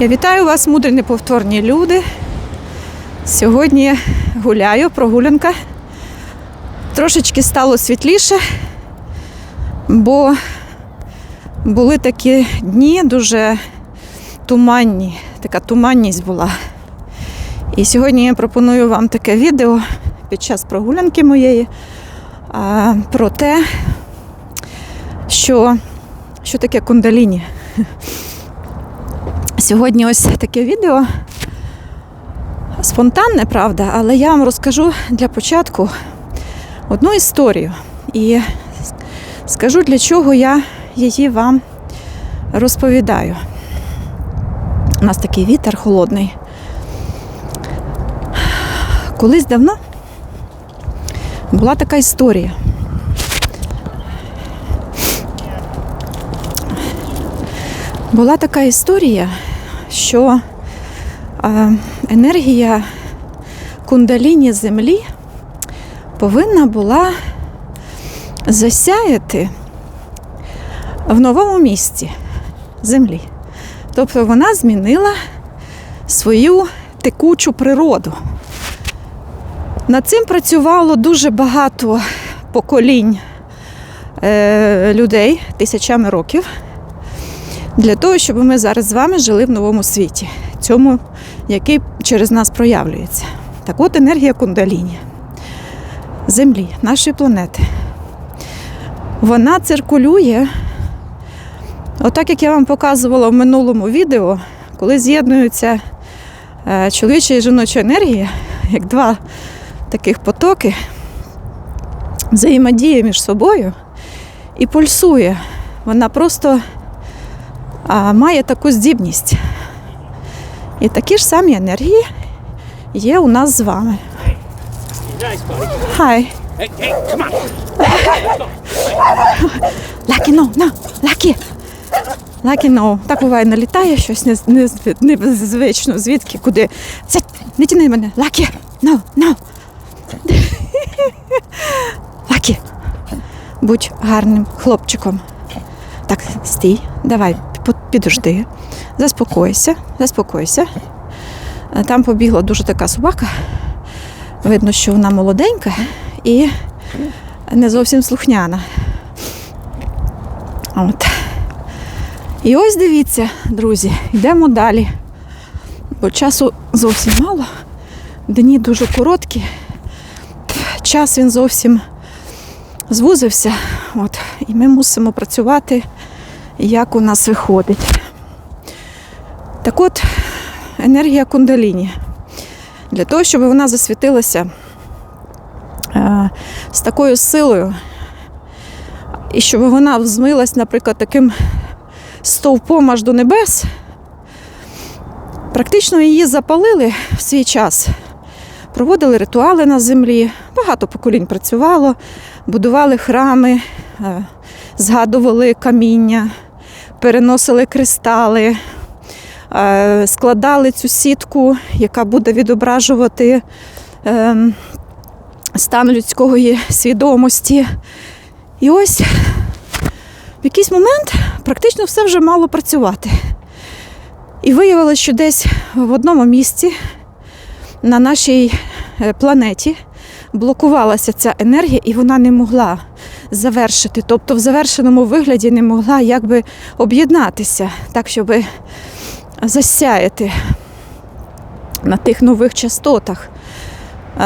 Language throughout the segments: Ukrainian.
Я вітаю вас, мудрі неповторні люди. Сьогодні гуляю, прогулянка. Трошечки стало світліше, бо були такі дні дуже туманні, така туманність була. І сьогодні я пропоную вам таке відео під час прогулянки моєї про те, що, що таке кундаліні. Сьогодні ось таке відео. Спонтанне, правда, але я вам розкажу для початку одну історію. І скажу, для чого я її вам розповідаю. У нас такий вітер холодний. Колись давно була така історія. Була така історія, що е, енергія кундаліні землі повинна була засяяти в новому місці землі. Тобто вона змінила свою текучу природу. Над цим працювало дуже багато поколінь е, людей тисячами років для того, щоб ми зараз з вами жили в новому світі, цьому, який через нас проявлюється. Так от енергія кундаліні Землі, нашої планети. Вона циркулює, отак як я вам показувала в минулому відео, коли з'єднуються е, чоловіча і жіноча енергія, як два таких потоки, взаємодіє між собою і пульсує. Вона просто має таку здібність. І такі ж самі енергії є у нас з вами. Хай. Лакі, no, no, Лакі. Лакі, no. Так буває, налітає щось не, не, незвично, звідки, куди. Це, не тяни мене. Лакі, no, no. Лакі. Будь гарним хлопчиком. Так, стій, давай, підожди. Заспокойся, заспокойся. Е, Там побігла дуже така собака. Видно, що вона молоденька і не зовсім слухняна. От. І ось дивіться, друзі, йдемо далі. Бо часу зовсім мало, дні дуже короткі, час він зовсім звузився. От. І ми мусимо працювати, як у нас виходить. Так от, енергія кундаліні. Для того, щоб вона засвітилася е, з такою силою, і щоб вона взмилась, наприклад, таким стовпом аж до небес, практично її запалили в свій час. Проводили ритуали на землі, багато поколінь працювало, будували храми, е, згадували каміння, переносили кристали, е, складали цю сітку, яка буде відображувати ем, стан людської свідомості. І ось в якийсь момент практично все вже мало працювати. І виявилося, що десь в одному місці на нашій е, планеті блокувалася ця енергія, і вона не могла завершити. Тобто в завершеному вигляді не могла якби об'єднатися, так, щоб засяяти на тих нових частотах,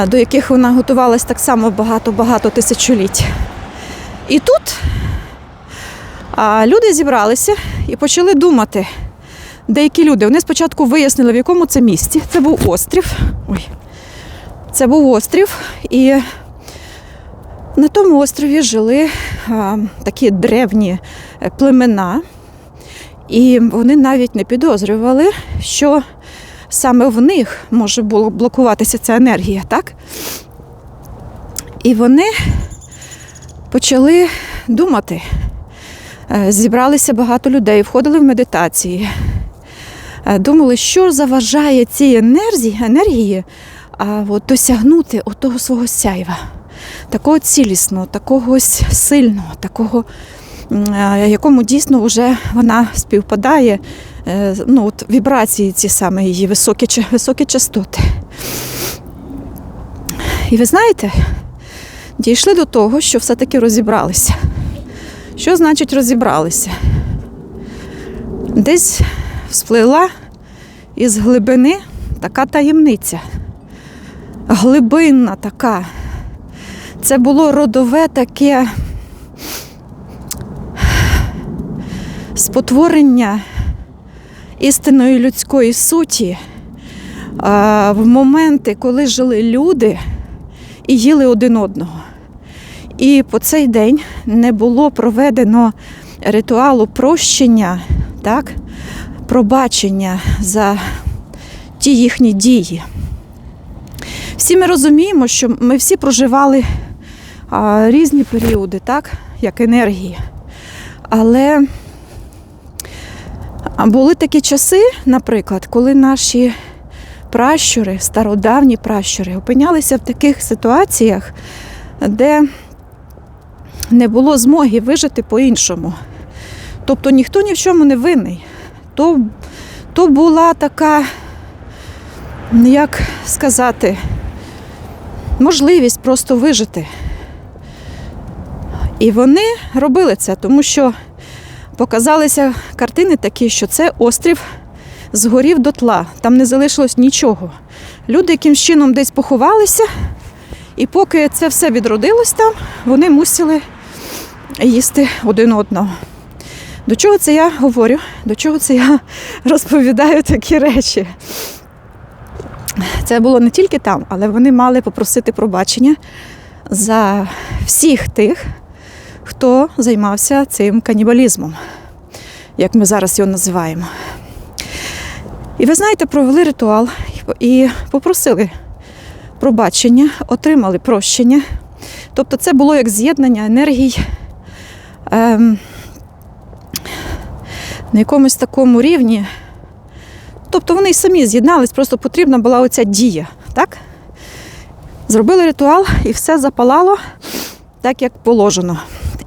до яких вона готувалась так само багато-багато тисячоліть. І тут люди зібралися і почали думати. Деякі люди вони спочатку вияснили, в якому це місці. Це був острів. Ой. Це був острів, і на тому острові жили а, такі древні е, племена, і вони навіть не підозрювали, що саме в них може було блокуватися ця енергія, так? І вони почали думати. Е, Зібралися багато людей, входили в медитації. Е, Думали, що заважає цій енергії, енергії а, от, досягнути того свого сяйва, такого цілісного, такого сильного, такого, е, якому дійсно вже вона співпадає е, ну, от вібрації ці саме її високі, високі частоти. І ви знаєте, дійшли до того, що все-таки розібралися. Що значить розібралися? Десь всплила із глибини така таємниця. Глибинна така. Це було родове таке спотворення істинної людської суті в моменти, коли жили люди і їли один одного. І по цей день не було проведено ритуалу прощення, так, пробачення за ті їхні дії. Всі ми розуміємо, що ми всі проживали різні періоди, так, як енергії. Але були такі часи, наприклад, коли наші пращури, стародавні пращури, опинялися в таких ситуаціях, де не було змоги вижити по-іншому. Тобто ніхто ні в чому не винний. То, то була така, як сказати, можливість просто вижити. І вони робили це, тому що показалися картини такі, що це острів згорів дотла, там не залишилось нічого. Люди якимсь чином десь поховалися, і поки це все відродилось там, вони мусили їсти один одного. До чого це я говорю? До чого це я розповідаю такі речі? Це було не тільки там, але вони мали попросити пробачення за всіх тих, хто займався цим канібалізмом, як ми зараз його називаємо. І ви знаєте, провели ритуал і попросили пробачення, отримали прощення. Тобто це було як з'єднання енергій ем, на якомусь такому рівні. Тобто вони й самі з'єднались, просто потрібна була оця дія. Так? Зробили ритуал і все запалало так, як положено.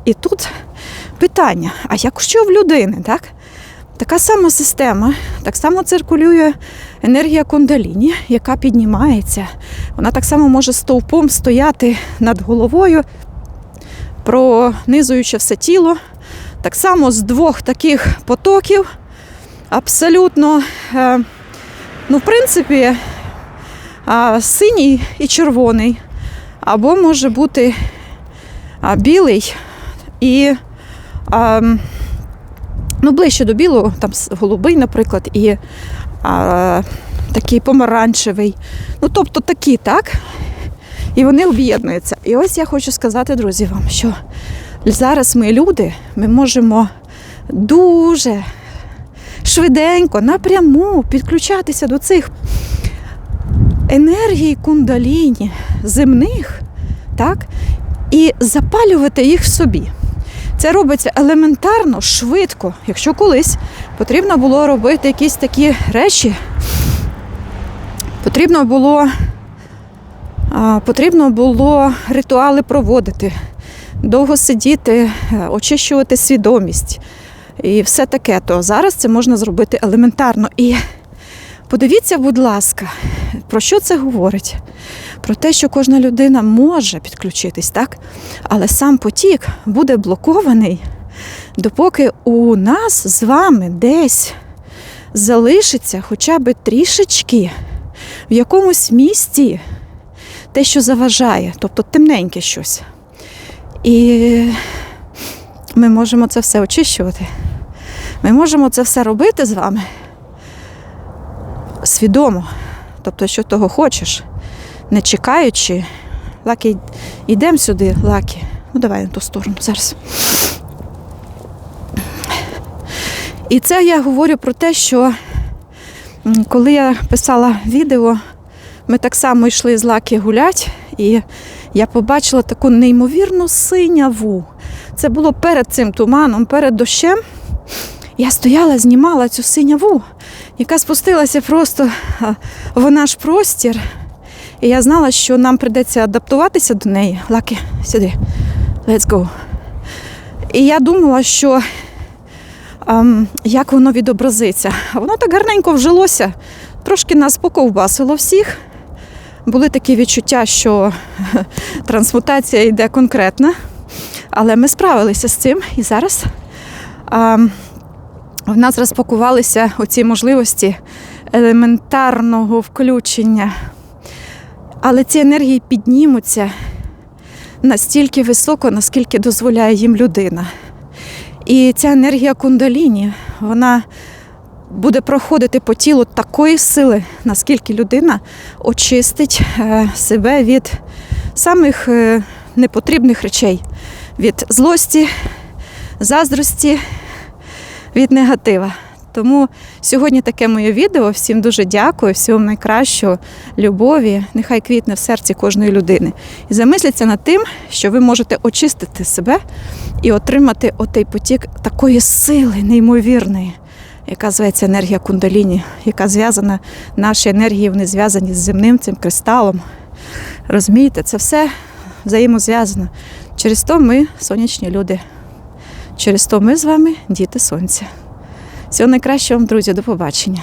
І тут питання: а якщо в людини, так? Така сама система, так само циркулює енергія кундаліні, яка піднімається. Вона так само може стовпом стояти над головою, пронизуючи все тіло. Так само з двох таких потоків абсолютно, е, ну, в принципі, синій і червоний, або може бути білий і а, ну, ближче до білого, там голубий, наприклад, і а, такий помаранчевий. Ну, тобто такі, так? І вони об'єднуються. І ось я хочу сказати, друзі, вам, що зараз ми люди, ми можемо дуже швиденько, напряму підключатися до цих енергій кундаліні земних, так? І запалювати їх в собі. Це робиться елементарно, швидко. Якщо колись потрібно було робити якісь такі речі, потрібно було, потрібно було ритуали проводити, довго сидіти, е, очищувати свідомість і все таке, то зараз це можна зробити елементарно. І подивіться, будь ласка, про що це говорить? Про те, що кожна людина може підключитись, так? Але сам потік буде блокований, допоки у нас з вами десь залишиться хоча б трішечки в якомусь місці те, що заважає, тобто темненьке щось. І ми можемо це все очищувати. Ми можемо це все робити з вами свідомо. Тобто, що того хочеш, не чекаючи. Лакі, йдемо сюди, Лакі. Ну, давай на ту сторону зараз. І це я говорю про те, що коли я писала відео, ми так само йшли з Лакі гулять, і я побачила таку неймовірну синяву. Це було перед цим туманом, перед дощем. Я стояла, знімала цю синяву, яка спустилася просто в наш простір. І я знала, що нам прийдеться адаптуватися до неї. Лаки, сюди. Let's go. І я думала, що ем, як воно відобразиться. Воно так гарненько вжилося, трошки нас поковбасило всіх. Були такі відчуття, що трансмутація йде конкретна, але ми справилися з цим і зараз ем, в нас розпакувалися оці можливості елементарного включення. Але ці енергії піднімуться настільки високо, наскільки дозволяє їм людина. І ця енергія кундаліні, вона буде проходити по тілу такої сили, наскільки людина очистить е, себе від самих е, непотрібних речей, від злості, заздрості, від негатива. Тому сьогодні таке моє відео. Всім дуже дякую, всього найкращого, любові. Нехай квітне в серці кожної людини. І замисліться над тим, що ви можете очистити себе і отримати отей потік такої сили неймовірної, яка зветься енергія кундаліні, яка зв'язана, наші енергії, вони зв'язані з земним цим кристалом. Розумієте, це все взаємозв'язано. Через то ми сонячні люди. Через то ми з вами діти сонця. Всього найкращого вам, друзі, до побачення.